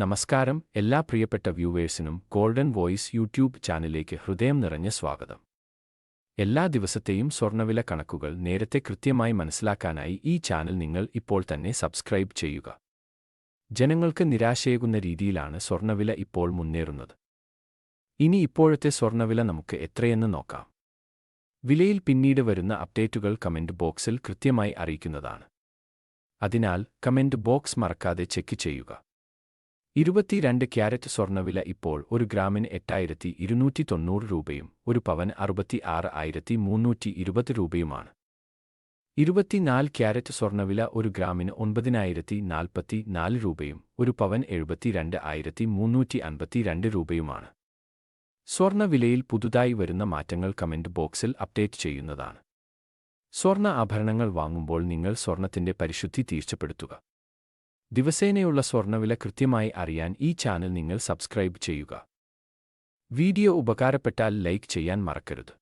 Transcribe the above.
നമസ്കാരം എല്ലാ പ്രിയപ്പെട്ട വ്യൂവേഴ്സിനും ഗോൾഡൻ വോയിസ് യൂട്യൂബ് ചാനലിലേക്ക് ഹൃദയം നിറഞ്ഞ സ്വാഗതം. എല്ലാ ദിവസത്തെയും സ്വർണവില കണക്കുകൾ നേരത്തെ കൃത്യമായി മനസ്സിലാക്കാനായി ഈ ചാനൽ നിങ്ങൾ ഇപ്പോൾ തന്നെ സബ്സ്ക്രൈബ് ചെയ്യുക. ജനങ്ങൾക്ക് നിരാശയേകുന്ന രീതിയിലാണ് സ്വർണവില ഇപ്പോൾ മുന്നേറുന്നത്. ഇനി ഇപ്പോഴത്തെ സ്വർണവില നമുക്ക് എത്രയെന്ന് നോക്കാം. വിലയിൽ പിന്നീട് വരുന്ന അപ്ഡേറ്റുകൾ കമന്റ് ബോക്സിൽ കൃത്യമായി അറിയിക്കുന്നതാണ്. അതിനാൽ കമന്റ് ബോക്സ് മറക്കാതെ ചെക്ക് ചെയ്യുക. ഇരുപത്തിരണ്ട് ക്യാരറ്റ് സ്വർണവില ഇപ്പോൾ ഒരു ഗ്രാമിന് എട്ടായിരത്തി ഇരുന്നൂറ്റി തൊണ്ണൂറ് രൂപയും ഒരു പവൻ അറുപത്തി ആറ് ആയിരത്തി മുന്നൂറ്റി ഇരുപത് രൂപയുമാണ്. ഇരുപത്തിനാല് ക്യാരറ്റ് സ്വർണവില ഒരു ഗ്രാമിന് ഒൻപതിനായിരത്തി നാൽപ്പത്തി നാല് രൂപയും ഒരു പവൻ എഴുപത്തിരണ്ട് ആയിരത്തി മുന്നൂറ്റി അൻപത്തിരണ്ട് രൂപയുമാണ്. സ്വർണവിലയിൽ പുതുതായി വരുന്ന മാറ്റങ്ങൾ കമന്റ് ബോക്സിൽ അപ്ഡേറ്റ് ചെയ്യുന്നതാണ്. സ്വർണ ആഭരണങ്ങൾ വാങ്ങുമ്പോൾ നിങ്ങൾ സ്വർണത്തിന്റെ പരിശുദ്ധി തീർച്ചപ്പെടുത്തുക. ദിവസേനയുള്ള സ്വർണവില കൃത്യമായി അറിയാൻ ഈ ചാനൽ നിങ്ങൾ സബ്സ്ക്രൈബ് ചെയ്യുക. വീഡിയോ ഉപകാരപ്പെട്ടാൽ ലൈക്ക് ചെയ്യാൻ മറക്കരുത്.